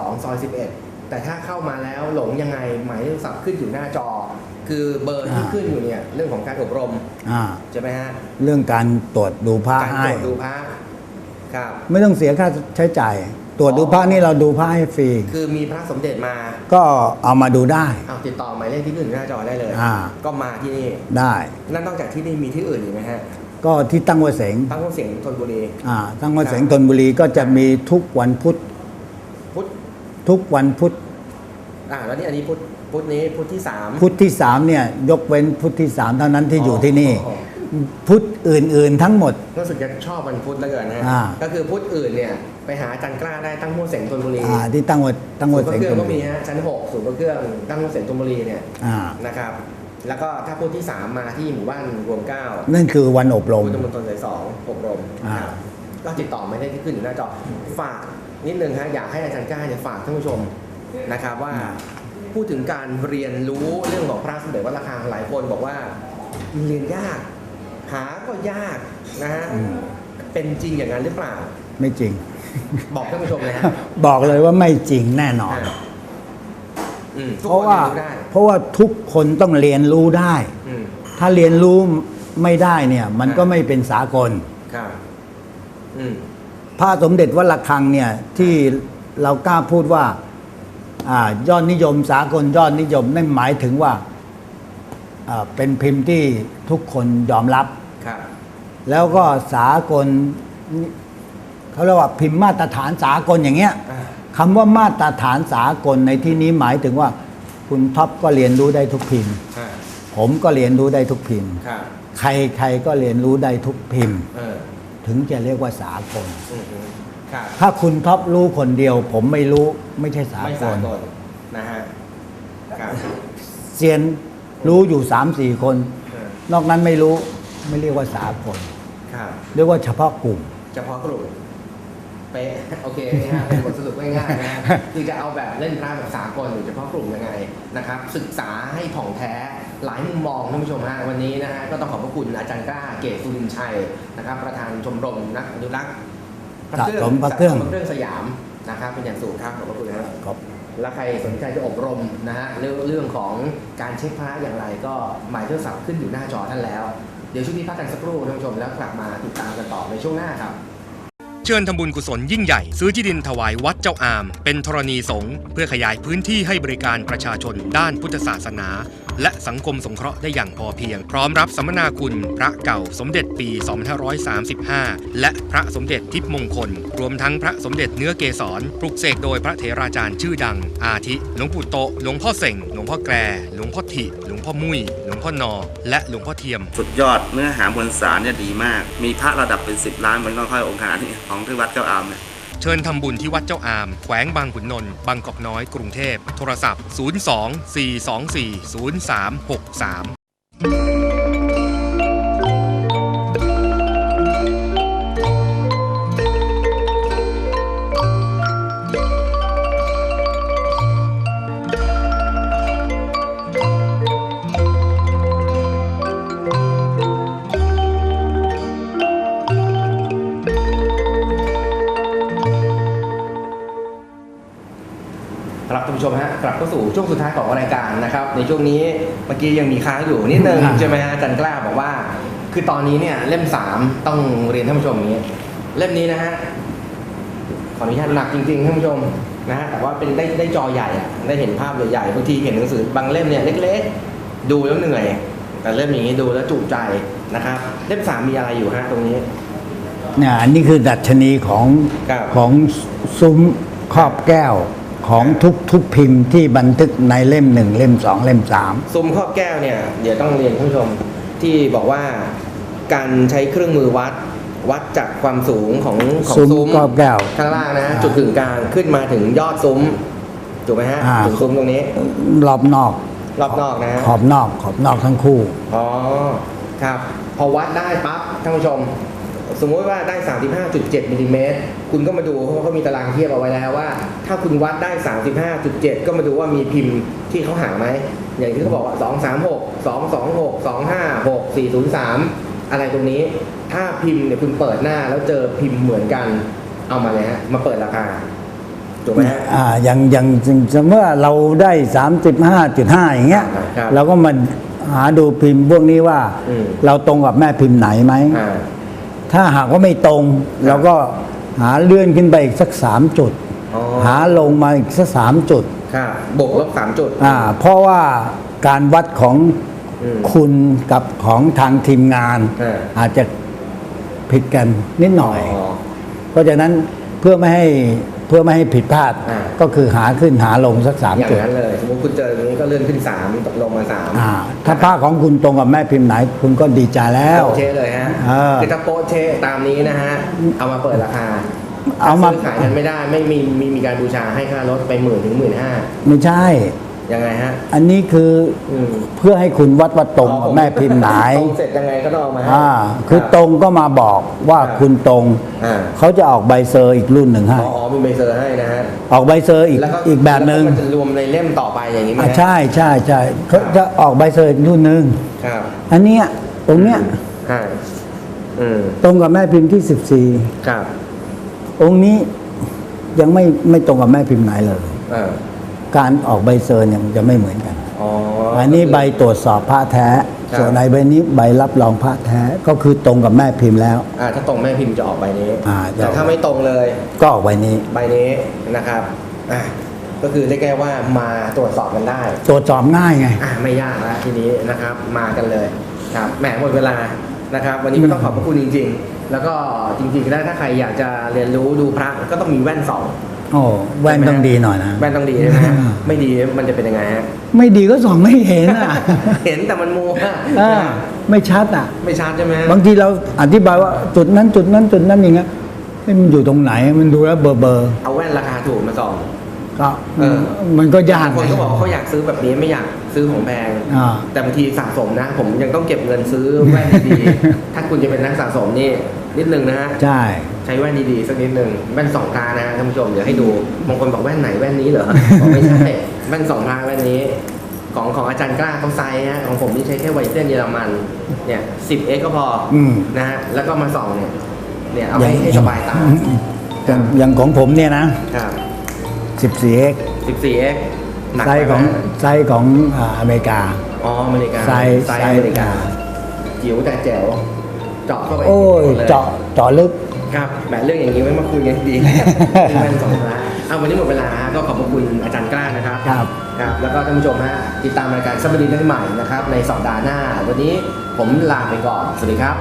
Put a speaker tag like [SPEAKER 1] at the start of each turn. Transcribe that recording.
[SPEAKER 1] 2ซอย11 แต่ถ้าเข้ามาแล้วหลงยังไงหมายเลขโทรศัพท์ขึ้นอยู่หน้าจอ คือเบอร์ที่
[SPEAKER 2] อ่า
[SPEAKER 1] ขึ้นอยู่เนี่ยเรื่องของการอบรม
[SPEAKER 2] อ่า
[SPEAKER 1] ใช่ไหมฮะ
[SPEAKER 2] เรื่องการตรวจดูพระ
[SPEAKER 1] การต
[SPEAKER 2] ให้
[SPEAKER 1] รวจดูพระครับ
[SPEAKER 2] ไม่ต้องเสียค่าใช้จ่าย ตรวจดูพระนี่เราดูพระให้ฟรี
[SPEAKER 1] คือมีพระสมเด็จมา
[SPEAKER 2] ก็เอามาดูได้
[SPEAKER 1] เอาติดต่อหมายเลขที่ขึ้นอยู่หน้าจอได้เลย
[SPEAKER 2] อ่า
[SPEAKER 1] ก็มาที่นี่
[SPEAKER 2] ได้
[SPEAKER 1] นั่นนอกจากที่นี่มีที่อื่นอีกไหมฮะ
[SPEAKER 2] ก็ที่ตั้งวัดเสง
[SPEAKER 1] ตั้งห้องเสียงธนบุรี
[SPEAKER 2] อ่าตั้งวัดเสงธนบุรีก็จะมีทุกวันพุธ
[SPEAKER 1] พุธ
[SPEAKER 2] ทุกวันพุธ
[SPEAKER 1] อ่าแล้วนี่อันนี้พุธพุธนี้พุธที่สาม
[SPEAKER 2] พุธที่สามเนี่ยยกเว้นพุธที่สามเท่านั้นที่อยู่ที่นี่
[SPEAKER 1] อ๋อ
[SPEAKER 2] พุธอื่นๆทั้งหมด
[SPEAKER 1] รู้สึกจะชอบวันพุธแล้วเกินนะฮะ
[SPEAKER 2] อ่า
[SPEAKER 1] ก็คือพุธอื่นเนี่ยไปหาอาจันกล้าได้ตั้งห้องเสียงธนบุรี
[SPEAKER 2] อ่าที่ตั้งวัดตั้ง
[SPEAKER 1] ศู
[SPEAKER 2] วันด
[SPEAKER 1] ย์พ
[SPEAKER 2] เส
[SPEAKER 1] ระ
[SPEAKER 2] ง
[SPEAKER 1] เครื่อ
[SPEAKER 2] ธ
[SPEAKER 1] ง
[SPEAKER 2] น
[SPEAKER 1] ก็
[SPEAKER 2] บุ
[SPEAKER 1] มี
[SPEAKER 2] รี
[SPEAKER 1] ฮะชั้นหกศูนย์พระเครื่องตั้งห้องเสียงธนบุรีเนี่ย
[SPEAKER 2] อ่า
[SPEAKER 1] นะครับ แล้วก็ถ้าพุธที่สามมาที่หมู่บ้านรวมเก้า
[SPEAKER 2] นั่นคือวันอบรม
[SPEAKER 1] พุทธมณฑลสายสองอบรม
[SPEAKER 2] อ่า
[SPEAKER 1] ครับก็ติดต่อไม่ได้ที่ขึ้นอยู่หน้าจอ ฝาก นิดนึงฮะอยากให้อาจารย์กล้าเนี่ยฝากท่านผู้ชมนะครับว่าพูดถึงการเรียนรู้เรื่องของพระสมเด็จวัดระฆังหลายคนบอกว่าเรียนยาก หาก็ยากนะฮะ
[SPEAKER 2] อืม
[SPEAKER 1] เป็นจริงอย่างนั้นหรือเปล่า
[SPEAKER 2] ไม่จริง
[SPEAKER 1] บอกท่านผู้ชมเลยฮะ
[SPEAKER 2] บอกเลยว่าไม่จริงแน่นอน
[SPEAKER 1] อ่าอืมทุก
[SPEAKER 2] เพราะ
[SPEAKER 1] คน
[SPEAKER 2] ว่า
[SPEAKER 1] เรียนรู้ได้
[SPEAKER 2] เพราะว่าทุกคนต้องเรียนรู้ได้
[SPEAKER 1] อืม
[SPEAKER 2] ถ้าเรียนรู้ไม่ได้เนี่ย มัน
[SPEAKER 1] อ่า
[SPEAKER 2] ก็ไม่เป็นสากล
[SPEAKER 1] ครับอืม
[SPEAKER 2] พระสมเด็จวัดระฆังเนี่ยที่เรากล้าพูดว่าอ่ายอดนิยมสากลยอดนิยมนั่นหมายถึงว่าอ่าเป็นพิมพ์ที่ทุกคนยอมรับ
[SPEAKER 1] ครับ
[SPEAKER 2] แล้วก็สากลเขาเรียกว่าพิมพ์มาตรฐานสากลอย่างเงี้ย
[SPEAKER 1] อ่า
[SPEAKER 2] คำว่ามาตรฐานสากลในที่นี้หมายถึงว่า คุณท็อปก็เรียนรู้ได้ทุกพิมพ์
[SPEAKER 1] อ่า
[SPEAKER 2] ผมก็เรียนรู้ได้ทุกพิมพ์
[SPEAKER 1] ครับ
[SPEAKER 2] ใครใครก็เรียนรู้ได้ทุกพิมพ์
[SPEAKER 1] เออ
[SPEAKER 2] ถึงจะเรียกว่าสากล
[SPEAKER 1] อืมครับ
[SPEAKER 2] ถ้าคุณท็อปรู้คนเดียว ผมไม่รู้ไม่ใช่สา
[SPEAKER 1] ไม่
[SPEAKER 2] ก
[SPEAKER 1] สา
[SPEAKER 2] ล
[SPEAKER 1] กลนะฮะครับ
[SPEAKER 2] เซียนรู้อยู่สามสี่คน
[SPEAKER 1] เออน
[SPEAKER 2] อกนั้นไม่รู้ไม่เรียกว่าสากล
[SPEAKER 1] ครับ
[SPEAKER 2] เรียกว่าเฉพาะกลุ่ม
[SPEAKER 1] เฉพาะกลุ่มเป๊ะโอเคนะฮะเป็นบทสรุปง่ายๆนะฮะคือจะเอาแบบเล่นพระแบบสากลหรือเฉพาะกลุ่มยังไงนะครับ ศึกษาให้ถ่องแท้ หลายมุมมองท่านผู้ชมฮะวันนี้นะฮะก็ต้องขอบพระคุณอาจารย์กล้าเกศสุรินทร์ชัยนะครับ ประธานชมรมนักอนุรักษ์พระเครื่อง
[SPEAKER 2] สะสมพระเครื่อง
[SPEAKER 1] สะสมพระเครื่องสยามนะครับเป็นอย่างสูงครับขอบพระคุณนะครับ
[SPEAKER 2] ครับ
[SPEAKER 1] แล้วใครสนใจจะอบรมนะฮะเรื่องเรื่องของการเช็คพระอย่างไรก็หมายเลขโทรศัพท์ขึ้นอยู่หน้าจอท่านแล้ว เดี๋ยวช่วงนี้พักกันสักครู่ท่านผู้ชมแล้วกลับมาติดตามกันต่อในช่วงหน้าครับ
[SPEAKER 3] เชิญทำบุญกุศลยิ่งใหญ่ ซื้อที่ดินถวายวัดเจ้าอาม เป็นธรณีสงฆ์เพื่อขยายพื้นที่ให้บริการประชาชนด้านพุทธศาสนาและสังคมสงเคราะห์ได้อย่างพอเพียง พร้อมรับสัมมนาคุณพระเก่าสมเด็จปี 2535 และพระสมเด็จทิพมงคล รวมทั้งพระสมเด็จเนื้อเกสรปลุกเสกโดยพระเถราจารย์ชื่อดัง อาทิหลวงปู่โตหลวงพ่อเสงหลวงพ่อแกรหลวงพ่อถิหลวงพ่อมุ้ยหลวงพ่อนอ และหลวงพ่อเทียม
[SPEAKER 4] สุดยอดเนื้อหามวลสารเนี่ยดีมาก มีพระระดับเป็นสิบล้านเหมือนค่อยองค์ขานี้ของที่วัดเจ้าอามเนี่ย
[SPEAKER 3] เชิญทำบุญที่วัดเจ้าอาม แขวงบางขุนนนท์บางกอกน้อย กรุงเทพ โทรศัพท์ 02 424 0363
[SPEAKER 1] ครับท่านผู้ชมฮะกลับเข้าสู่ช่วงสุดท้ายของรายการนะครับ ในช่วงนี้เมื่อกี้ยังมีค้างอยู่นิดนึง
[SPEAKER 2] อ่า
[SPEAKER 1] ใช่ไหมฮะอาจันกล้าบอกว่า คือตอนนี้เนี่ยเล่มสามต้องเรียนท่านผู้ชมอย่างนี้ เล่มนี้นะฮะขออนุญาตหนักจริงๆท่านผู้ชมนะฮะแต่ว่าเป็นได้ได้จอใหญ่อะได้เห็นภาพใหญ่ๆบางทีเห็นหนังสือบางเล่มเนี่ยเล็กๆ ดูแล้วเหนื่อย แต่เล่มอย่างนี้ดูแล้วจุใจนะครับ เล่มสามมีอะไรอยู่ฮะตรงนี้
[SPEAKER 2] เนี่ยอันนี้คือดัชนีของ
[SPEAKER 1] ครับ
[SPEAKER 2] ของซุ้มครอบแก้ว ของทุกทุกพิมพ์ที่บันทึกในเล่มหนึ่งเล่มสองเล่มสาม
[SPEAKER 1] ซุ้มครอบแก้วเนี่ยเดี๋ยวต้องเรียนท่านผู้ชมที่บอกว่าการใช้เครื่องมือวัดวัดจากความสูงของของ
[SPEAKER 2] ซุ้ม
[SPEAKER 1] ซุ้ม
[SPEAKER 2] ครอบแก้ว
[SPEAKER 1] ข้างล่างนะ
[SPEAKER 2] อ่า
[SPEAKER 1] จุดถึงกลางขึ้นมาถึงยอดซุ้มถูกไหมฮะ
[SPEAKER 2] อ่า
[SPEAKER 1] ถึงซุ้มตรงนี้
[SPEAKER 2] รอบนอก
[SPEAKER 1] รอบนอกนะฮะ
[SPEAKER 2] ขอบนอกขอบนอกทั้งคู่
[SPEAKER 1] อ๋อครับ พอวัดได้ปั๊บท่านผู้ชม สมมติว่าได้ 35.7มิลลิเมตรคุณก็มาดูเพราะว่าเขามีตารางเทียบเอาไว้แล้วว่า ถ้าคุณวัดได้ 35.7 ก็มาดูว่ามีพิมพ์ที่เขาหาไหมอย่างที่เขาบอกว่า 236 226 256 403 อะไรตรงนี้ ถ้าพิมพ์เนี่ยคุณเปิดหน้าแล้วเจอพิมพ์เหมือนกันเอามาเลยฮะมาเปิดราคาถูกไหมฮะ
[SPEAKER 2] อ่าอย่างอย่างสมมติว่าเราได้ 35.5 อย่างเงี้ย
[SPEAKER 1] ครับ
[SPEAKER 2] เราก็มาหาดูพิมพ์พวกนี้ว่า
[SPEAKER 1] อืม
[SPEAKER 2] เราตรงกับแม่พิมพ์ไหนไหม
[SPEAKER 1] อ่า
[SPEAKER 2] ถ้าหากว่าไม่ตรงเราก็หาเลื่อนขึ้นไปอีกสักสามจุด
[SPEAKER 1] อ๋อ
[SPEAKER 2] หาลงมาอีกสักสามจุด
[SPEAKER 1] ครับบวกลบสามจุด
[SPEAKER 2] อ่าเพราะว่าการวัดของ
[SPEAKER 1] อืม
[SPEAKER 2] คุณกับของทางทีมงาน
[SPEAKER 1] อ่า
[SPEAKER 2] อาจจะผิดกันนิดหน่อย
[SPEAKER 1] อ๋อ
[SPEAKER 2] เพราะฉะนั้น เพื่อไม่ให้เพื่อไม่ให้ผิดพลาด
[SPEAKER 1] อ่า
[SPEAKER 2] ก็คือหาขึ้นหาลงสักสาม
[SPEAKER 1] อย่าง
[SPEAKER 2] จุด
[SPEAKER 1] นั้นเลยสมมติคุณเจอตรงนี้ก็เลื่อนขึ้นสามตกลงมาสาม
[SPEAKER 2] อ่าถ้าผ้าของคุณตรงกับแม่พิมพ์ไหน คุณก็ดีใจแล้ว
[SPEAKER 1] โอเคเลยฮะ
[SPEAKER 2] เออ
[SPEAKER 1] คือถ้าโป๊ะเชะตามนี้นะฮะเอามาเปิดราคา
[SPEAKER 2] เอามา
[SPEAKER 1] ซื้ขายกันไม่ได้ไม่มีมีมีการบูชาให้ค่ารถไปหมื่นถึงหมื่นห้า
[SPEAKER 2] ไม่ใช่
[SPEAKER 1] ยังไงฮะ
[SPEAKER 2] อันนี้คือ
[SPEAKER 1] อืม
[SPEAKER 2] เพื่อให้คุณวัดว่าตรงกับแม่พิมพ์ไหน
[SPEAKER 1] ตรงเสร็จยังไงก็ต้องเอามาให้
[SPEAKER 2] อ่า คือตรงก็มาบอกว่า
[SPEAKER 1] ครับ
[SPEAKER 2] คุณตรง
[SPEAKER 1] อ่า
[SPEAKER 2] เขาจะออกใบเซอร์อีกรุ่นหนึ่งให้
[SPEAKER 1] อ๋ออ๋อมีใบเซอร์ให้นะฮะ
[SPEAKER 2] ออกใบเซอร์อีก
[SPEAKER 1] แล้วก็
[SPEAKER 2] อีกแบบหนึ่ง
[SPEAKER 1] ล้วก็มันจะรวมในเล่มต่อไปอย่างนี้ไหม
[SPEAKER 2] อะ
[SPEAKER 1] ฮะ
[SPEAKER 2] ใช่ใช่ใช่เขาจะออกใบเซอร์อีกรุ่นหนึ่ง
[SPEAKER 1] ครับ
[SPEAKER 2] อันเนี้ยตรงเนี้ย
[SPEAKER 1] ใช่อืม
[SPEAKER 2] ตรงกับแม่พิมพ์ที่
[SPEAKER 1] ครับ
[SPEAKER 2] 14 องค์นี้ยังไม่ไม่ตรงกับแม่พิมพ์ไหนเลย
[SPEAKER 1] อ่า
[SPEAKER 2] การออกใบเซอร์เนี่ยมันจะไม่เหมือนกัน
[SPEAKER 1] อ๋อ
[SPEAKER 2] อั
[SPEAKER 1] อั
[SPEAKER 2] นนี้ใบตรวจสอบพระแท้
[SPEAKER 1] ครับ
[SPEAKER 2] ส่วนในใบนี้ใบรับรองพระแท้ก็คือตรงกับแม่พิมพ์แล้ว
[SPEAKER 1] อ่าถ้าตรงแม่พิมพ์จะออกใบนี้
[SPEAKER 2] อ่าจะ
[SPEAKER 1] แต่ถ้าไม่ตรงเลย
[SPEAKER 2] ก็ออกใบนี้
[SPEAKER 1] ใบนี้นะครับอะก็คือเรียกได้ว่ามาตรวจสอบกันได้
[SPEAKER 2] ตรวจสอบง่ายไง
[SPEAKER 1] อะไม่ยากแล้วทีนี้นะครับมากันเลยครับแหมหมดเวลานะครับ วันนี้ก็ต้องขอบพระคุณจริง ๆ แล้วก็จริงๆแล้วถ้าใครอยากจะเรียนรู้ดูพระก็ต้องมีแว่นสอง
[SPEAKER 2] โอ้แว่นต้องดีหน่อยนะ
[SPEAKER 1] แว่นต้องดีใช่ไหมฮะไม่ดีมันจะเป็นยังไงฮะ
[SPEAKER 2] ไม่ดีก็ส่องไม่เห็นอะ
[SPEAKER 1] เห็นแต่มันมัว
[SPEAKER 2] อ่าไม่ชัดอะ
[SPEAKER 1] ไม่ชัดใช่ไหมฮะ
[SPEAKER 2] บางทีเราอธิบายว่าจุดนั้นจุดนั้นจุดนั้นอย่างเงี้ยเฮ้ยมันอยู่ตรงไหนมันดูแล้วเบอร์เบอร์
[SPEAKER 1] เอาแว่นราคาถูกมาส่อง
[SPEAKER 2] ก็
[SPEAKER 1] เออ
[SPEAKER 2] มันก็ยาก
[SPEAKER 1] บางคนก็บอกว่าเขาอยากซื้อแบบนี้ไม่อยากซื้อของแพง
[SPEAKER 2] อ่า
[SPEAKER 1] แต่บางทีสะสมนะ ผมยังต้องเก็บเงินซื้อแว่นดีๆถ้าคุณจะเป็นนักสะสมนี่ นิดนึงนะฮะ
[SPEAKER 2] ใช่
[SPEAKER 1] ใช้แว่นดีๆสักนิดนึงแว่นสองตานะฮะท่านผู้ชมเดี๋ยวให้ดูบางคนบอกแว่นไหนแว่นนี้เหรอบอกไม่ใช่แว่นสองตาแว่นนี้ ของของอาจารย์กล้าเขาไซส์ฮะของผมนี่ใช้แค่ไวเส้นเยอรมันเนี่ย 10x ก็พออ
[SPEAKER 2] ม
[SPEAKER 1] นะฮะแล้วก็มาส่องเนี่ยเนี่ยเอาให้ให้สบายตา
[SPEAKER 2] อย่างอย่างของผมเนี่ยนะ
[SPEAKER 1] ครับ
[SPEAKER 2] 14x
[SPEAKER 1] 14x หนัก
[SPEAKER 2] ไซ
[SPEAKER 1] ไป
[SPEAKER 2] ส์
[SPEAKER 1] ไหม
[SPEAKER 2] ของ
[SPEAKER 1] ฮะ
[SPEAKER 2] ไซส์ของอ่าอเมริกา
[SPEAKER 1] อ๋ออเมริกา
[SPEAKER 2] ไซส์
[SPEAKER 1] ไซส์
[SPEAKER 2] ไซส์
[SPEAKER 1] อเมริกาจิ๋วแต่แจ๋ว เจาะเข้าไป
[SPEAKER 2] โอ้ย
[SPEAKER 1] ล
[SPEAKER 2] เจาะเจาะลึก
[SPEAKER 1] ครับแหมเรื่องอย่างนี้ไม่มาคุยกันดีเป็นแว่นสองตาเอาวันนี้หมดเวลาฮะก็ขอบพระคุณอาจารย์กล้านะครับ
[SPEAKER 2] ครับ
[SPEAKER 1] ครับแล้วก็ท่านผู้ชมฮะติดตามรายการซัมบดีได้ใหม่นะครับในสัปดาห์หน้า วันนี้ผมลาไปก่อนสวัสดีครับ